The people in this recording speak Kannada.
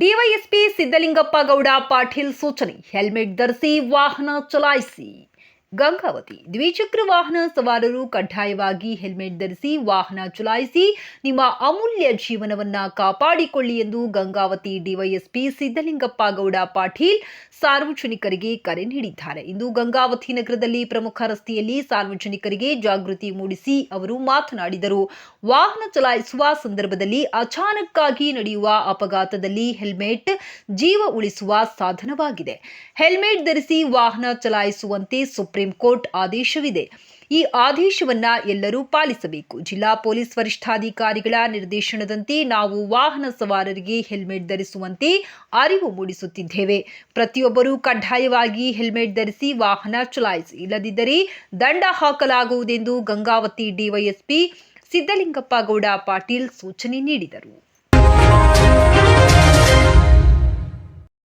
ಡಿವೈಎಸ್ಪಿ ಸಿದ್ದಲಿಂಗಪ್ಪ ಗೌಡ ಪಾಟೀಲ್ ಸೂಚನೆ ಹೆಲ್ಮೆಟ್ ಧರಿಸಿ ವಾಹನ ಚಲಾಯಿಸಿ. ಗಂಗಾವತಿ. ದ್ವಿಚಕ್ರ ವಾಹನ ಸವಾರರು ಕಡ್ಡಾಯವಾಗಿ ಹೆಲ್ಮೆಟ್ ಧರಿಸಿ ವಾಹನ ಚಲಾಯಿಸಿ ನಿಮ್ಮ ಅಮೂಲ್ಯ ಜೀವನವನ್ನ ಕಾಪಾಡಿಕೊಳ್ಳಿ ಎಂದು ಗಂಗಾವತಿ ಡಿವೈಎಸ್ಪಿ ಸಿದ್ದಲಿಂಗಪ್ಪ ಗೌಡ ಪಾಟೀಲ್ ಸಾರ್ವಜನಿಕರಿಗೆ ಕರೆ ನೀಡಿದ್ದಾರೆ. ಇಂದು ಗಂಗಾವತಿ ನಗರದಲ್ಲಿ ಪ್ರಮುಖ ರಸ್ತೆಯಲ್ಲಿ ಸಾರ್ವಜನಿಕರಿಗೆ ಜಾಗೃತಿ ಮೂಡಿಸಿ ಅವರು ಮಾತನಾಡಿದರು. ವಾಹನ ಚಲಾಯಿಸುವ ಸಂದರ್ಭದಲ್ಲಿ ಅಚಾನಕ್ಕಾಗಿ ನಡೆಯುವ ಅಪಘಾತದಲ್ಲಿ ಹೆಲ್ಮೆಟ್ ಜೀವ ಉಳಿಸುವ ಸಾಧನವಾಗಿದೆ. ಹೆಲ್ಮೆಟ್ ಧರಿಸಿ ವಾಹನ ಚಲಾಯಿಸುವಂತೆ ಸುಪ್ರೀಂ ಕೋರ್ಟ್ ಆದೇಶವಿದೆ. ಈ ಆದೇಶವನ್ನ ಎಲ್ಲರೂ ಪಾಲಿಸಬೇಕು. ಜಿಲ್ಲಾ ಪೊಲೀಸ್ ವರಿಷ್ಠಾಧಿಕಾರಿಗಳ ನಿರ್ದೇಶನದಂತೆ ನಾವು ವಾಹನ ಸವಾರರಿಗೆ ಹೆಲ್ಮೆಟ್ ಧರಿಸುವಂತೆ ಅರಿವು ಮೂಡಿಸುತ್ತಿದ್ದೇವೆ. ಪ್ರತಿಯೊಬ್ಬರೂ ಕಡ್ಡಾಯವಾಗಿ ಹೆಲ್ಮೆಟ್ ಧರಿಸಿ ವಾಹನ ಚಲಾಯಿಸಿ. ಇಲ್ಲದಿದ್ದರೆ ದಂಡ ಹಾಕಲಾಗುವುದೆಂದು ಗಂಗಾವತಿ ಡಿವೈಎಸ್ಪಿ ಸಿದ್ದಲಿಂಗಪ್ಪ ಗೌಡ ಪಾಟೀಲ್ ಸೂಚನೆ ನೀಡಿದರು.